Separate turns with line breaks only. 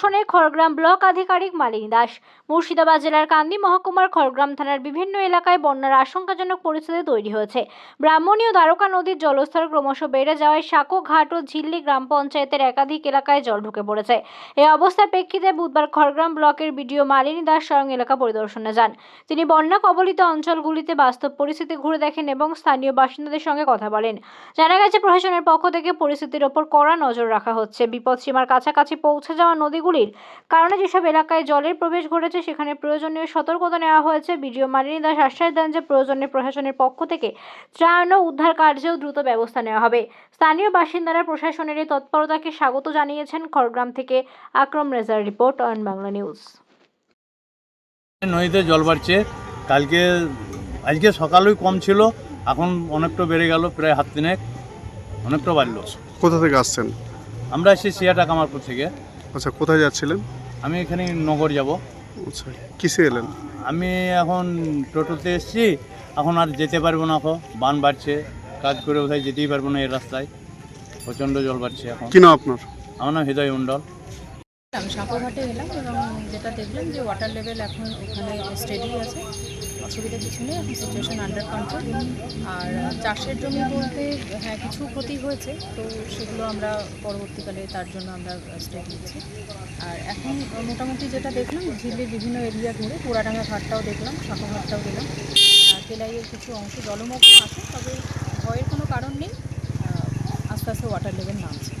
শোনে খড়গ্রাম ব্লক আধিকারিক মালিনী দাস, মুর্শিদাবাদ জেলার কান্দি মহকুমার খড়গ্রাম থানার বিভিন্ন এলাকায় বন্যার আশঙ্কাজনক পরিস্থিতি তৈরি হয়েছে। ব্রাহ্মণী ও দ্বারকা নদীর জলস্তর ক্রমশ বেড়ে যাওয়ায় সাঁকো ঘাট ও ঝিল্লি গ্রাম পঞ্চায়েতের একাধিক এলাকায় জল ঢুকে পড়েছে। এই অবস্থার প্রেক্ষিতে বুধবার খড়গ্রাম ব্লকের বিডিও মালিনী দাস স্বয়ং এলাকা পরিদর্শনে যান। তিনি বন্যা কবলিত অঞ্চলগুলিতে বাস্তব পরিস্থিতি ঘুরে দেখেন এবং স্থানীয় বাসিন্দাদের সঙ্গে কথা বলেন। জানা গেছে, প্রশাসনের পক্ষ থেকে পরিস্থিতির ওপর কড়া নজর রাখা হচ্ছে। বিপদসীমার কাছাকাছি পৌঁছে যাওয়া নদীগুলির কারণে যেসব এলাকায় জলের প্রবেশ ঘটেছে সেখানে প্রয়োজনীয় সতর্কতা নেওয়া হয়েছে। বিডিও মালিনী দাস আশ্বাস দেন যে প্রয়োজনে প্রশাসনের পক্ষ থেকে ত্রাণ ও উদ্ধার কার্যেও দ্রুত ব্যবস্থা নেওয়া হবে। স্থানীয় বাসিন্দারা প্রশাসনের এই তৎপরতাকে স্বাগত জানিয়েছেন। খড়গ্রাম থেকে আক্রম রেজার রিপোর্ট অন বাংলা নিউজ।
নদীতে জল বাড়ছে। কালকে আজকে সকালেই কম ছিল এখন অনেকটা বেড়ে গেল প্রায় হাত তিনেক অনেকটা বাড়লো।
কোথা থেকে আসছেন?
আমরা এসেছি সিয়াটা কামারপুর থেকে।
আচ্ছা কোথায় যাচ্ছিলেন?
আমি এখানে নগর যাব।
আচ্ছা কিসে এলেন?
আমি এখন টোটোতে এসেছি এখন আর যেতে পারব না এখন বান বাড়ছে কাজ করে কোথায় যেতেই পারব না এই রাস্তায়। প্রচণ্ড জল বাড়ছে এখন।
কি নাম আপনার?
আমার নাম হৃদয় মণ্ডল।
আমি সাঁকোঘাটে এলাম এবং যেটা দেখলাম যে ওয়াটার লেভেল এখন ওখানে স্টেডি আছে। অসুবিধা কিছু নেই, এখন সিচুয়েশন আন্ডার কন্ট্রোল আর চাষের জমি বলতে হ্যাঁ কিছু ক্ষতি হয়েছে, তো সেগুলো আমরা পরবর্তীকালে তার জন্য আমরা স্টেপ নিচ্ছি আর এখন মোটামুটি যেটা দেখলাম ঝিলের বিভিন্ন এরিয়া ঘুরে পুরাডাঙ্গা ঘাটটাও দেখলাম সাঁকোঘাটটাও গেলাম আর কেলাইয়ের কিছু অংশ জলমগ্ন আছে, তবে ভয়ের কোনো কারণ নেই। আস্তে আস্তে ওয়াটার লেভেল নামছে।